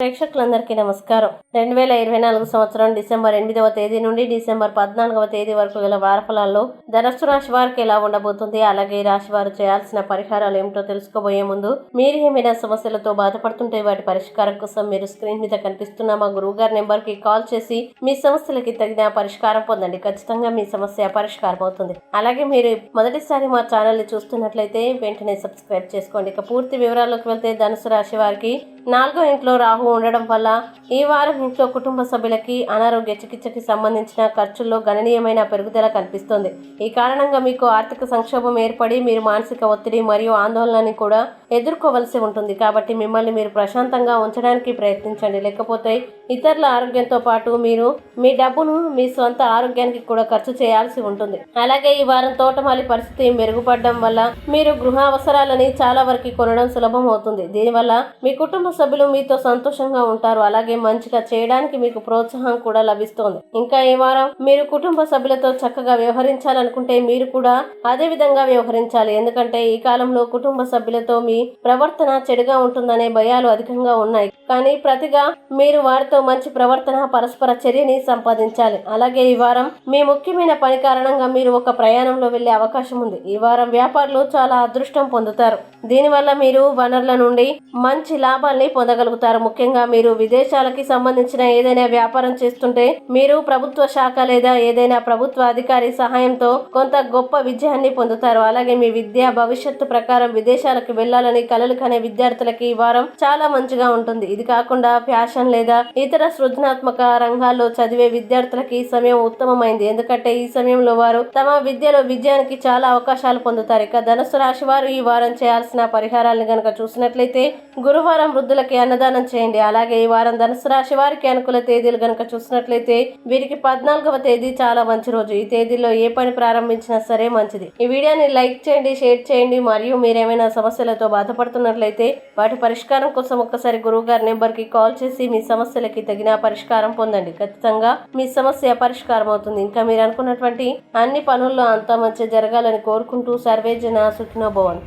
ప్రేక్షకులందరికీ నమస్కారం. రెండు వేల ఇరవై నాలుగు సంవత్సరం డిసెంబర్ ఎనిమిదవ తేదీ నుండి డిసెంబర్ పద్నాలుగవ తేదీ వరకు గల వారఫలాల్లో ధనస్సు రాశి వారికి ఎలా ఉండబోతుంది అలాగే రాశి వారు చేయాల్సిన పరిహారాలు ఏమిటో తెలుసుకోబోయే ముందు మీరు ఏమైనా సమస్యలతో బాధపడుతుంటే వాటి పరిష్కారం కోసం మీరు స్క్రీన్ మీద కనిపిస్తున్న మా గురువు గారి నెంబర్కి కాల్ చేసి మీ సమస్యలకి తగిన పరిష్కారం పొందండి. ఖచ్చితంగా మీ సమస్య పరిష్కారం అవుతుంది. అలాగే మీరు మొదటిసారి మా ఛానల్ని చూస్తున్నట్లయితే వెంటనే సబ్స్క్రైబ్ చేసుకోండి. ఇక పూర్తి వివరాల్లోకి వెళ్తే ధనుసు రాశి వారికి నాలుగో ఇంట్లో రాహు ఉండడం వల్ల ఈ వారం ఇంట్లో కుటుంబ సభ్యులకి అనారోగ్య చికిత్సకి సంబంధించిన ఖర్చుల్లో గణనీయమైన పెరుగుదల కనిపిస్తోంది. ఈ కారణంగా మీకు ఆర్థిక సంక్షోభం ఏర్పడి మీరు మానసిక ఒత్తిడి మరియు ఆందోళనని కూడా ఎదుర్కోవలసి ఉంటుంది. కాబట్టి మిమ్మల్ని మీరు ప్రశాంతంగా ఉంచడానికి ప్రయత్నించండి. లేకపోతే ఇతరుల ఆరోగ్యంతో పాటు మీరు మీ డబ్బును మీ సొంత ఆరోగ్యానికి కూడా ఖర్చు చేయాల్సి ఉంటుంది. అలాగే ఈ వారం తోటమాలి పరిస్థితి మెరుగుపడడం వల్ల మీరు గృహ అవసరాలని చాలా వరకు కొనడం సులభం అవుతుంది. దీనివల్ల మీ కుటుంబ సభ్యులు మీతో సంతోషంగా ఉంటారు. అలాగే మంచిగా చేయడానికి మీకు ప్రోత్సాహం కూడా లభిస్తోంది. ఇంకా ఈ వారం మీరు కుటుంబ సభ్యులతో చక్కగా వ్యవహరించాలనుకుంటే మీరు కూడా అదే విధంగా వ్యవహరించాలి. ఎందుకంటే ఈ కాలంలో కుటుంబ సభ్యులతో మీ ప్రవర్తన చెడుగా ఉంటుందనే భయాలు అధికంగా ఉన్నాయి. కానీ ప్రతిగా మీరు వారితో మంచి ప్రవర్తన పరస్పర చర్యని సంపాదించాలి. అలాగే ఈ వారం మీ ముఖ్యమైన పని కారణంగా మీరు ఒక ప్రయాణంలో వెళ్ళే అవకాశం ఉంది. ఈ వారం వ్యాపారులు చాలా అదృష్టం పొందుతారు. దీనివల్ల మీరు వనరుల నుండి మంచి లాభాల్ని పొందగలుగుతారు. ముఖ్యంగా మీరు విదేశాలకి సంబంధించిన ఏదైనా వ్యాపారం చేస్తుంటే మీరు ప్రభుత్వ శాఖ లేదా ఏదైనా ప్రభుత్వ అధికారి సహాయంతో కొంత గొప్ప విజయాన్ని పొందుతారు. అలాగే మీ విద్య భవిష్యత్తు ప్రకారం విదేశాలకు వెళ్ళాలని కలలు కనే విద్యార్థులకి ఈ వారం చాలా మంచిగా ఉంటుంది. ఇది కాకుండా ఫ్యాషన్ లేదా ఇతర సృజనాత్మక రంగాల్లో చదివే విద్యార్థులకి ఈ సమయం ఉత్తమమైంది. ఎందుకంటే ఈ సమయంలో వారు తమ విద్యలో విజయానికి చాలా అవకాశాలు పొందుతారు. ఇక ధనుసు రాశి వారు ఈ వారం చేయాల్సిన పరిహారాలను గనక చూసినట్లయితే గురువారం వృద్ధులకి అన్నదానం చేయండి. అలాగే ఈ వారం ధనుసు రాశి వారికి అనుకూల తేదీలు గనక చూసినట్లయితే వీరికి పద్నాలుగవ తేదీ చాలా మంచి రోజు. ఈ తేదీలో ఏ పని ప్రారంభించినా సరే మంచిది. ఈ వీడియోని లైక్ చేయండి షేర్ చేయండి. మరియు మీరేమైనా సమస్యలతో బాధపడుతున్నట్లయితే వాటి పరిష్కారం కోసం ఒక్కసారి గురువు గారి నెంబర్కి కాల్ చేసి మీ సమస్యలకి తగిన పరిష్కారం పొందండి. ఖచ్చితంగా మీ సమస్య పరిష్కారం అవుతుంది. ఇంకా మీరు అనుకున్నటువంటి అన్ని పనుల్లో అంతా మంచి జరగాలని కోరుకుంటూ సర్వేజన సుఖినో భవన్